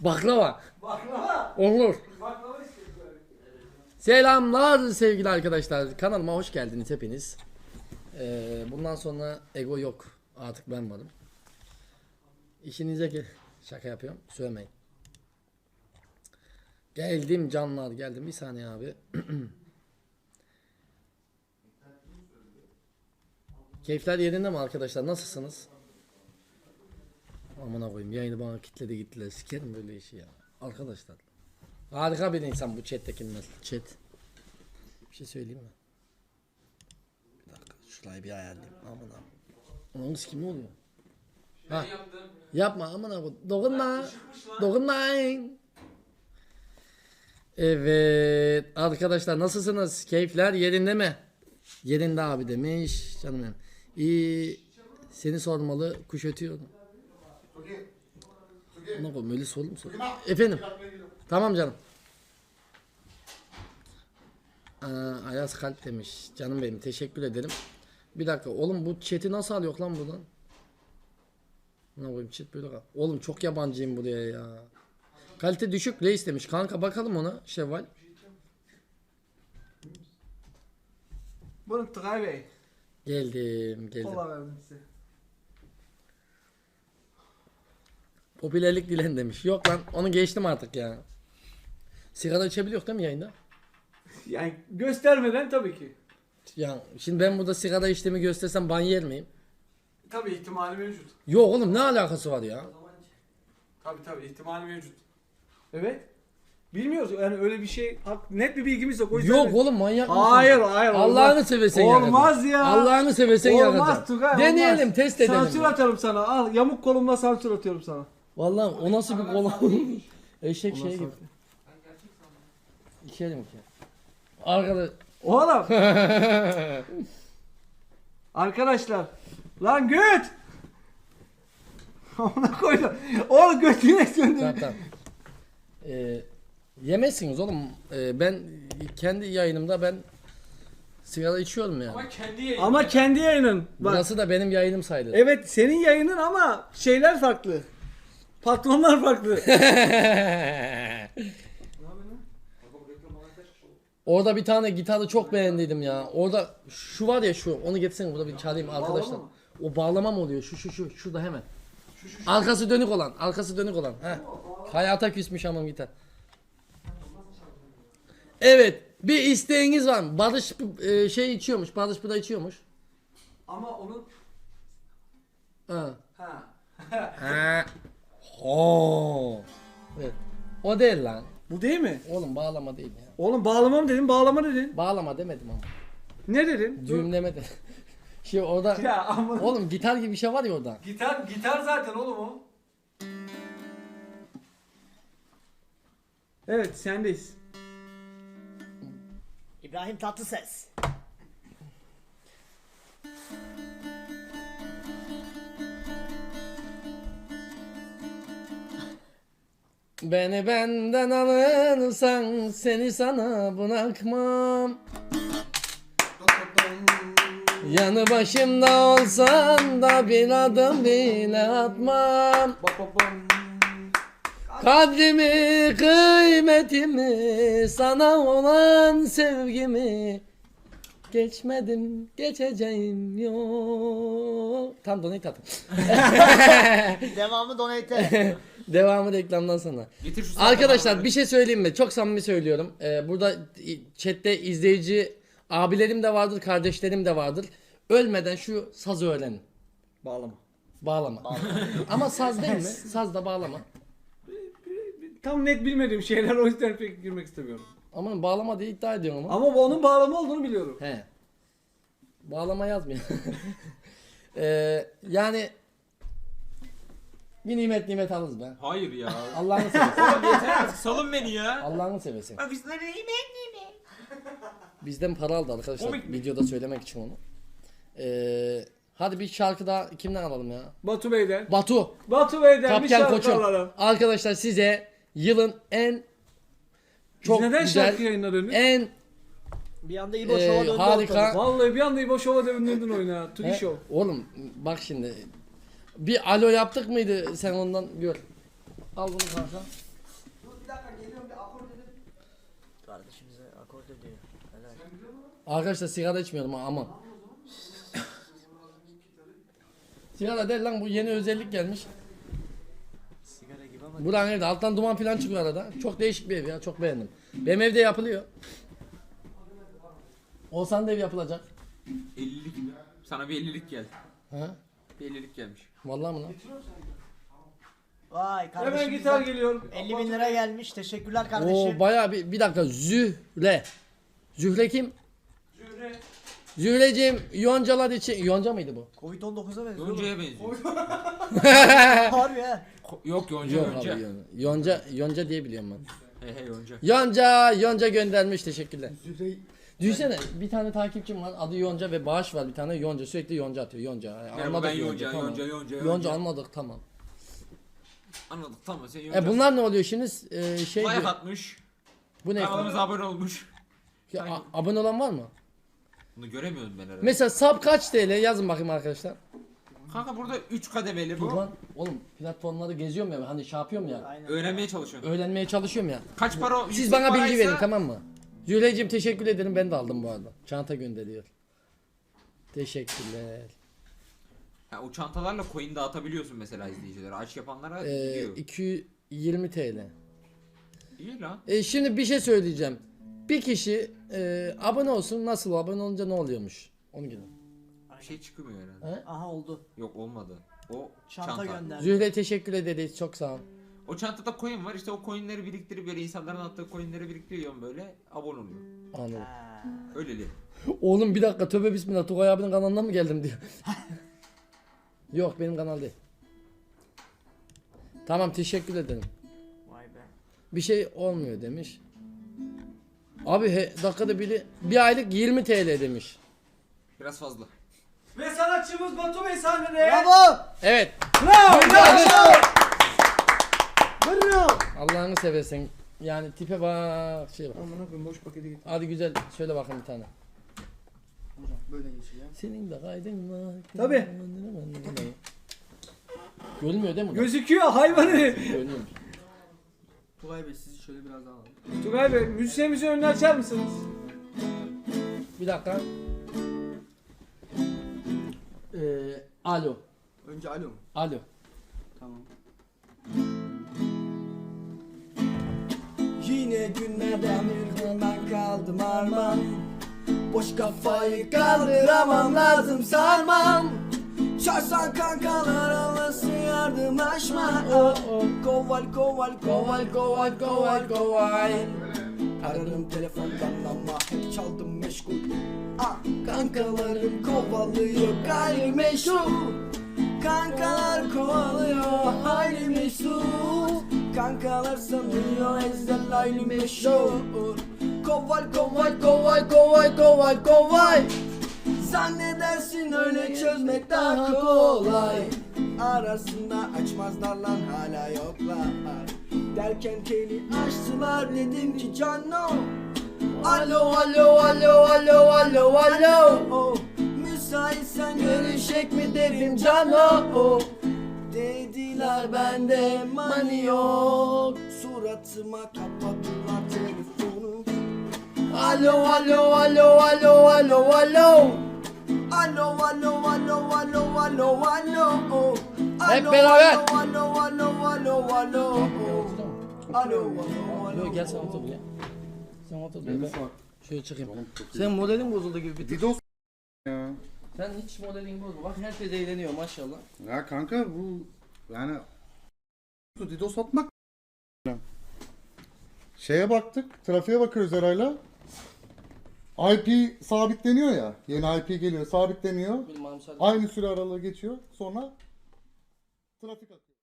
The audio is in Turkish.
Baklava. Baklava. Olur. Baklava. Selamlar sevgili arkadaşlar. Kanalıma hoş geldiniz hepiniz. Ee, bundan sonra ego yok. Artık ben varım. İşinize gel. Şaka yapıyorum. Sövmeyin. Geldim canlar geldim. Bir saniye abi. Keyifler yerinde mi arkadaşlar? Nasılsınız? Amına koyayım yayını bana kitledi gittiler. Sikerim böyle işi ya. Arkadaşlar. Harika bir insan bu chat'tekiler. Chat. Bir şey söyleyeyim mi? Bir dakika şurayı bir ayarlayayım. Aman aman. Onun kim oluyor? Ha. Yapma aman abi. Dokunma. Dokunmayın. Evet. Arkadaşlar nasılsınız? Keyifler yerinde mi? Yerinde abi demiş. Canım benim. İyi. Seni sormalı. Kuş ötüyor. Ona koyayım öyle sor? Efendim. Tamam canım. Aa, Ayaz kalp demiş. Canım benim teşekkür ederim. Bir dakika oğlum bu chat'i nasıl alıyor lan buradan? Ne koyayım chat böyle kal- Oğlum çok yabancıyım buraya ya. Kalite düşük reis demiş. Kanka bakalım ona Şevval. Bunu Tugay Bey. Geldim geldim. Kola verdim size. Popülerlik dilen demiş. Yok lan onu geçtim artık ya. Sigara içebiliyor değil mi yayında? Yani göstermeden tabii ki. Ya şimdi ben burada sigara içtiğimi göstersem ban yer miyim? Tabii ihtimali mevcut. Yok oğlum ne alakası var ya? Tabii tabii ihtimali mevcut. Evet. Bilmiyoruz yani öyle bir şey hak- net bir bilgimiz yok. O yüzden Yok oğlum manyak mısın? Hayır hayır. Allah'ını olmaz. seversen Olmaz yakacağım. ya. Allah'ını seversen yakacağım. Olmaz Tugay Deneyelim olmaz. test edelim. Sansür atarım sana. Al yamuk kolumla sansür atıyorum sana. Vallahi o nasıl bir kola? Eşek şey gibi. İçelim ki. Arkadaş. Oğlum. Arkadaşlar. Lan göt. Ona koydum. Oğlum götüne söndür. tamam tamam. Ee, yemezsiniz oğlum. Ee, ben kendi yayınımda ben sigara içiyorum yani. Ama kendi yayını. Ama kendi yayının. Bak. Burası da benim yayınım sayılır. Evet senin yayının ama şeyler farklı. Patronlar farklı. Orada bir tane gitarı çok beğendiydim ya. Orada şu var ya şu. Onu getirsene burada bir çalayım arkadaşlar. O bağlama mı oluyor? Şu şu şu. Şurada hemen. Arkası dönük olan. Arkası dönük olan. Heh. Hayata küsmüş ama gitar. Evet. Bir isteğiniz var mı? Barış e, şey içiyormuş. Barış bu da içiyormuş. ama onun Ha. ha. Oo. Evet. O değil lan. Bu değil mi? Oğlum bağlama değil ya. Oğlum bağlama mı dedin? Bağlama dedin. Bağlama demedim ama. Ne dedin? Düğümleme de. Şey orada Ya ama Oğlum gitar gibi bir şey var ya orada. gitar gitar zaten oğlum o. Evet sendeyiz. İbrahim Tatlıses. Beni benden alırsan seni sana bırakmam. Yanı başımda olsan da bir adım bile atmam. Kadrimi, kıymetimi, sana olan sevgimi geçmedim, geçeceğim yok. Tam donate atın. Devamı donate. Devamı reklamdan sonra. Getir şu Arkadaşlar bir şey söyleyeyim mi? Çok samimi söylüyorum. Ee, burada i- chatte izleyici abilerim de vardır, kardeşlerim de vardır. Ölmeden şu sazı öğrenin. Bağlama. Bağlama. Ama saz değil mi? Saz da bağlama. Tam net bilmediğim şeyler o yüzden pek girmek istemiyorum. Ama bağlama diye iddia ediyorum ama. Ama bu onun bağlama olduğunu biliyorum. He. Bağlama yazmıyor. Ee, yani bir nimet nimet alırız be. Hayır ya. Allah'ını seversen. Oğlum yeter artık salın beni ya. Allah'ını seversen. Bak biz nereye Bizden para aldı arkadaşlar. Komik mi? Videoda söylemek için onu. Ee, hadi bir şarkı daha kimden alalım ya? Batu Bey'den. Batu. Batu Bey'den bir Kapken şarkı Koçum. alalım. Arkadaşlar size yılın en Biz çok neden güzel, şarkı yayınlarını? en Bir anda İbo Ee, Show'a döndü harika. ortalık. Vallahi bir anda İbo Show'a döndürdün oyuna. He? Show. Oğlum bak şimdi bir alo yaptık mıydı sen ondan gör. Al bunu kanka. Dur bir dakika geliyorum bir akor dedim. Kardeşimize akor dedi. Arkadaşlar sigara içmiyorum ha, aman. sigara değil lan bu yeni özellik gelmiş. Sigara gibi ama. Buran evde alttan duman falan çıkıyor arada. Çok değişik bir ev ya çok beğendim. Benim evde yapılıyor. Olsan da ev yapılacak. 50'lik. Sana bir 50'lik geldi. Ha? Bir 50'lik gelmiş. Vallahi mı lan? Vay Hemen kardeşim. gitar geliyor. 50 bin lira gelmiş. Teşekkürler kardeşim. Oo bayağı bir, bir dakika Zühre. Zühre kim? Zühre. Zühreciğim yoncalar için Yonca mıydı bu? Covid-19'a benziyor. Yonca'ya benziyor. Harbi ha. Ko- Yok Yonca Yok Yonca. abi Yonca. Yonca, Yonca diye biliyorum ben. He he Yonca. Yonca, Yonca göndermiş teşekkürler. Düşünsene bir tane takipçim var adı Yonca ve bağış var bir tane Yonca sürekli Yonca atıyor Yonca. Merhaba ben Yonca, tamam. Yonca, Yonca, Yonca Yonca. anladık tamam. Anladık tamam sen Yonca. E bunlar ne oluyor şimdi? E, şey Like diyor- atmış. bu ne? Kanalımıza abone olmuş. Ya, a- abone olan var mı? Bunu göremiyorum ben herhalde. Mesela sub kaç TL yazın bakayım arkadaşlar. Kanka burada 3 kademeli bu. lan oğlum platformları geziyorum ya hani şey yapıyorum ya. Aynen. Öğrenmeye çalışıyorum. Öğrenmeye çalışıyorum ya. Kaç para o? Siz yüksek bana bilgi paraysa- verin tamam mı? Züleyciğim teşekkür ederim ben de aldım bu arada. Çanta gönderiyor. Teşekkürler. Ha, o çantalarla coin dağıtabiliyorsun mesela izleyicilere. Aç yapanlara Ee, gidiyor. 220 TL. İyi lan. E, şimdi bir şey söyleyeceğim. Bir kişi e, abone olsun nasıl abone olunca ne oluyormuş? Onu gidin. Bir şey çıkmıyor herhalde. Aha oldu. Yok olmadı. O Çanta, çanta. gönder. Zühre teşekkür ederiz çok sağ ol. O çantada coin var işte o coinleri biriktirip böyle insanların attığı coinleri biriktiriyorsun böyle abone oluyor. Anladım. Ha. Öyleli. Oğlum bir dakika tövbe bismillah Tugay abinin kanalına mı geldim diyor. Yok benim kanal değil. Tamam teşekkür ederim. Vay be. Bir şey olmuyor demiş. Abi he, dakikada biri bir aylık 20 TL demiş. Biraz fazla. Ve sanatçımız Batu Bey sahnede. Bravo. Evet. Bravo. Bravo. Bravo. Allah'ını seversen. Yani tipe bak şey bak. Amına koyayım boş paketi git. Hadi güzel söyle bakayım bir tane. Hocam böyle geçiyor. Senin de kaydın var. Tabii. Görünmüyor değil mi? Gözüküyor hayvanı. Görünüyor. Tugay Bey sizi şöyle biraz daha alalım. Tugay Bey müzisyenimizin önünü açar mısınız? Bir dakika. Ee, alo. Önce alo mu? Alo. Tamam. Yine günlerden ben kaldım arman Boş kafayı kaldıramam lazım sarmam. Çarsan kankalar alasın yardımlaşma oh, oh. Koval koval koval koval koval koval. Ararım telefondan ama hep çaldım meşgul. Ah, Kankalarım kovalıyor gayrimeşru Kankalar kovalıyor hali meşhur Kankalar sanıyor ezel ayrı meşhur. Koval koval koval koval koval koval Zannedersin öyle çözmek daha kolay. Ararsın da açmazlar lan hala yoklar. Derken keli açtılar dedim ki cano Alo alo alo alo alo alo. Oh. Müsaitsen görüşek mi derim cano oh. Dediler bende mani yok Suratıma kapattılar telefonu Alo alo alo alo alo alo Alo alo alo alo alo alo. Hep Alo, beraber. Alo alo alo alo alo. Alo alo gel sen otur buraya. Sen otur şöyle çıkayım. Sen modelin bozuldu gibi bir. Didos ya. Sen hiç modelin bozma. Bak herkes eğleniyor maşallah. Ya kanka bu yani Didos atmak Şeye baktık, trafiğe bakıyoruz Eray'la. IP sabitleniyor ya. Yeni IP geliyor, sabitleniyor. Aynı süre aralığı geçiyor. Sonra trafik akıyor.